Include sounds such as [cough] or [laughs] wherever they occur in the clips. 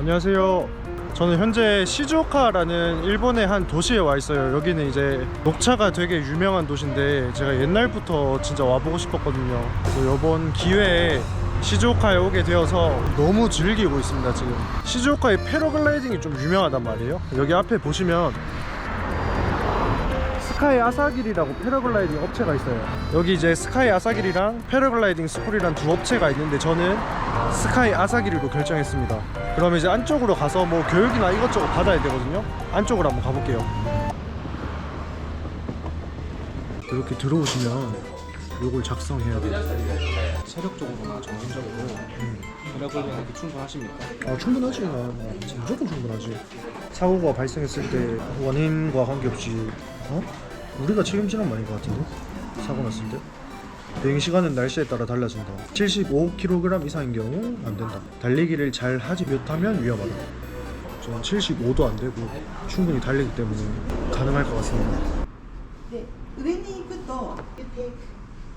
안녕하세요. 저는 현재 시즈오카라는 일본의 한 도시에 와 있어요. 여기는 이제 녹차가 되게 유명한 도시인데 제가 옛날부터 진짜 와보고 싶었거든요. 그래서 이번 기회에 시즈오카에 오게 되어서 너무 즐기고 있습니다 지금. 시즈오카의 패러글라이딩이 좀 유명하단 말이에요. 여기 앞에 보시면 스카이 아사길이라고 패러글라이딩 업체가 있어요. 여기 이제 스카이 아사길이랑 패러글라이딩 스쿨이란 두 업체가 있는데 저는 스카이 아사기리로 결정했습니다. 그러면 이제 안쪽으로 가서 뭐 교육이나 이것저것 받아야 되거든요. 안쪽으로 한번 가볼게요. 이렇게 들어오시면 요걸 작성해야 돼요. 체력적으로나 정신적으로 패러글라이딩 충분하십니까? 아 충분하지 나 무조건 충분하지 사고가 발생했을 때 원인과 관계없이 어? 우리가 책임지는 말인 것 같은데? 사고 났을 때? 대행시간은 날씨에 따라 달라진다. 75kg 이상인 경우 안 된다. 달리기를 잘 하지 못하면 위험하다. 저는 75도 안 되고 충분히 달리기 때문에 가능할 것 같습니다. 네, 우에니부터 you take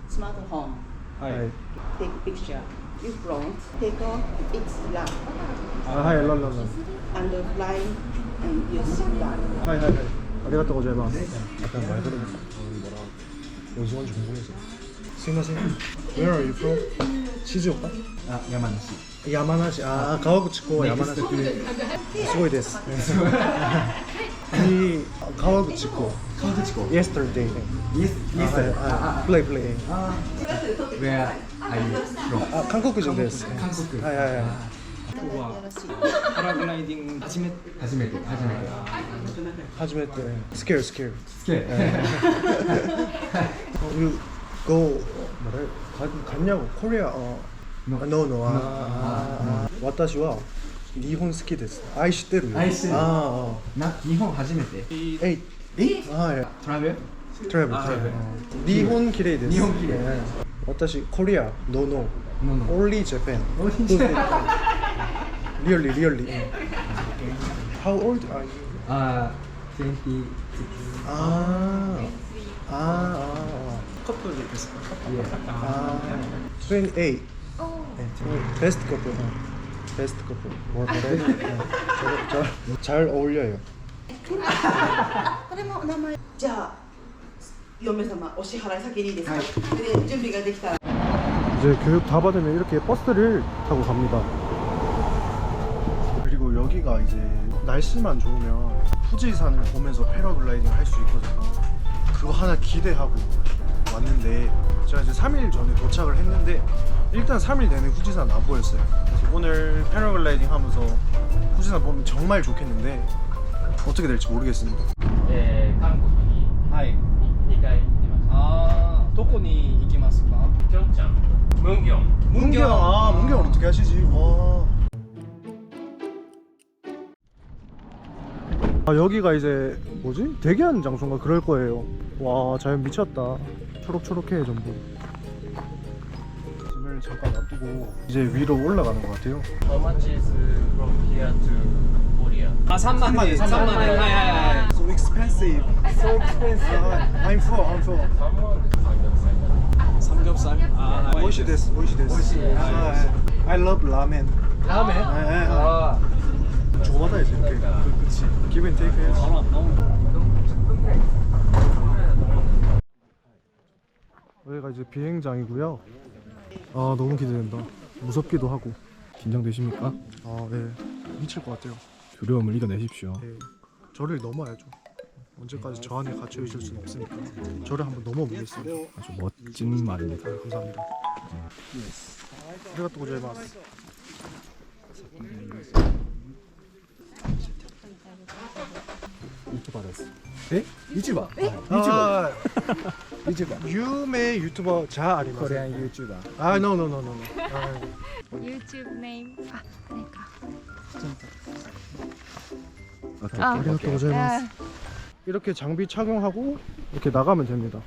smartphone, 하이. take picture, you front, take a big slap, 아, 하이, 랄랄라. and fly and you s t down. 하이, 하이, 하이. 아리가또 고자이마스 약간 말 그러면 뭐라 연수원지 궁금해서 스미마셍 Where are you from? 시즈오카? あ山梨 야마나시 아 가와구치코 야마나시 수고이 데스 이 가와구치코 川口湖 yesterday Yes, yes, sir. 아, 아, play play Where are you from? 아 한국인 데스 韓国 하이 하이 하이 今日はパラグライディング初め初めて初めて 하지메 때 스케일 스케일 スケ you go 뭐래 가, 갔냐고 코리아 어 No. 아, no no 아, 아, 아, 아. 私は日本好きです愛してるよ愛してるあな日本初めてあえいえあいやトラベル 트래블 아, 트래블 네. 일본 기레이 데스 일본 기레이. 네. 私 코리아 노노 No, no. only Japan Only Japan. really really how old are you あー26 아, 아, 아, 커플ですか 아, 28. 네, 베스트 커플. 어. 베스트 커플. 뭐 그래? 네, 저, 저, 잘 어울려요. これもお名前じゃあ嫁様お支払い先にいいですか、はいで準備ができたら 이제 교육 다 받으면 이렇게 버스를 타고 갑니다. 그리고 여기가 이제 날씨만 좋으면 후지산을 보면서 패러글라이딩 할 수 있거든요. 그거 하나 기대하고 왔는데 제가 이제 3일 전에 도착을 했는데 일단 3일 내내 후지산 안 보였어요. 그래서 오늘 패러글라이딩 하면서 후지산 보면 정말 좋겠는데 어떻게 될지 모르겠습니다. えー韓国にはい2回行きましたあーどこに行きますかピョンチャンムンギョン 문경 아 문경 어떻게 하시지? 와. 아 여기가 이제 뭐지 대기하는 장소인가 그럴 거예요. 와 자연 미쳤다. 초록초록해 전부. 짐을 잠깐 놔두고 이제 위로 올라가는 것 같아요. How much is from here to Korea? あ3万で3万ではいはいはい So expensive. So expensive. I'm full. I'm full. 삼겹살 아 오이시 데스. 오이시 데스. I love ramen. 라멘 네, 아 줘받아야지 이렇게. 그치. 기분 테이크 해야지. 여기가 이제 비행장이고요. 아 너무 기대된다. 무섭기도 하고. 긴장되십니까? 아 네. 미칠 것 같아요. 두려움을 이겨내십시오. 네. 저를 넘어야죠. 언제까지 저 안에 갇혀 있을 수는 없으니까. 저를 한번 넘어보겠습니다. 아주 멋진 말입니다. 네, 감사합니다. 아리가 또 고자이마스. 유튜버 됐어. 에? 유튜버 아, [laughs] 유튜버 유메 유튜버 자 아리마스. 코리안 유튜버 아, no no no no. no. 아, YouTube name. 아, 그러니까. 오케이. 아. 아리가또 고자이마스. 이렇게 장비 착용하고 이렇게 나가면 됩니다.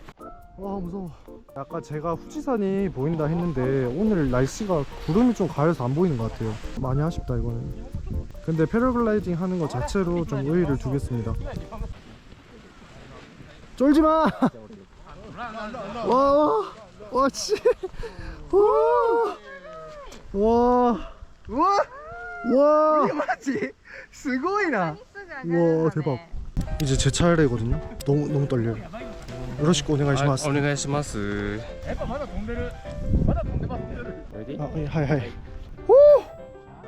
와 무서워. 아까 제가 후지산이 보인다 했는데 오늘 날씨가 구름이 좀 가려서 안 보이는 것 같아요. 많이 아쉽다 이거는. 근데 패러글라이딩 하는 것 자체로 좀 의의를 두겠습니다. 쫄지 마. 와, 와, 씨, 와, 와, 와, 와 맞지? 스고이나. 우와 대박. 이제 제 차례거든요. 너무 너무 떨려요. 요러시고 오네가이시마스. お願いします。 아, 예, 하이 하이.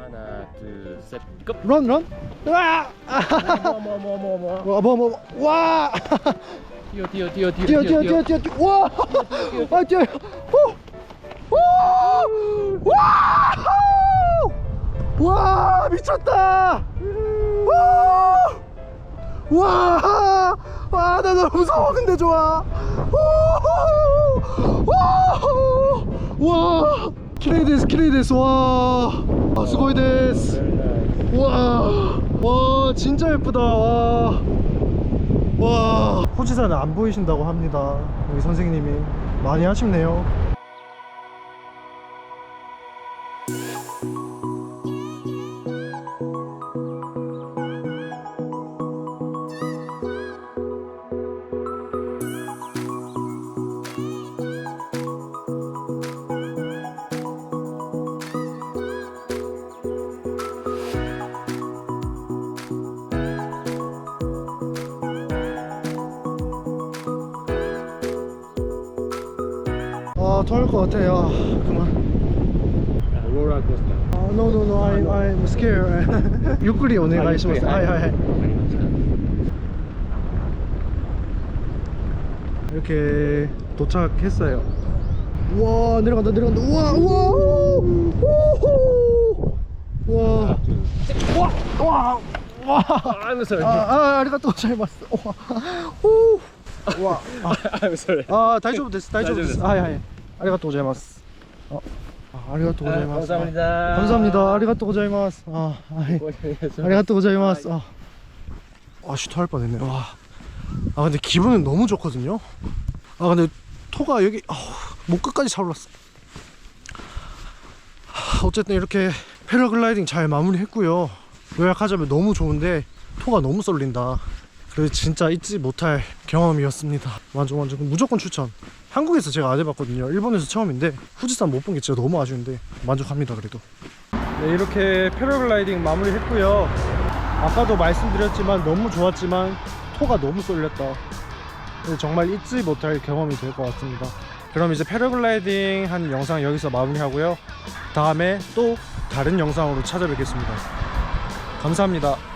ハナ、ツー、セット。 런 런. 와! 와, 뭐, 뭐, 와! ティオティオティオテ ィオ 뛰어, 뛰어, 뛰어, 뛰어, 뛰어. 와! 아, 뛰어. 오! 오! 와! 와, 미쳤다! 와! 와! 와, 나 너무 무서워. 근데 좋아. 오! 와! 와! 키레이 데스, 키레이 데스. 와! 아, 스고이 데스. 와! 와, 진짜 예쁘다. 와! 와. 호지사는 안 보이신다고 합니다. 여기 선생님이. 많이 아쉽네요 아 더울 것 같아요 그만 롤러코스터 아, no no no I'm, I'm scared ゆっくりお願いします 하이하이 이렇게 도착했어요 우와 내려간다 내려간다 우와 우와 우와 우와 우와 I'm sorry 아, 아, ありがとうございますわわあ、大丈夫です大丈夫ですはいはい 아리가또 고자이마스. 어, 아, 아리가또 고자이마스. 아, 감사합니다. 아, 감사합니다. 아리가또 고자이마스. 아, 아이, 아리가또 고자이마스. 아, 아 슈터 할 뻔했네. 와. 아 근데 기분은 너무 좋거든요. 아 근데 토가 여기 어, 목 끝까지 차올랐어. 어쨌든 이렇게 패러글라이딩 잘 마무리했고요. 요약하자면 너무 좋은데 토가 너무 쏠린다. 그래서 진짜 잊지 못할 경험이었습니다. 완전 완전 무조건 추천. 한국에서 제가 안 해봤거든요. 일본에서 처음인데 후지산 못 본 게 진짜 너무 아쉬운데 만족합니다 그래도. 네 이렇게 패러글라이딩 마무리 했고요. 아까도 말씀드렸지만 너무 좋았지만 토가 너무 쏠렸다. 그래서 정말 잊지 못할 경험이 될 것 같습니다. 그럼 이제 패러글라이딩 한 영상 여기서 마무리하고요. 다음에 또 다른 영상으로 찾아뵙겠습니다. 감사합니다.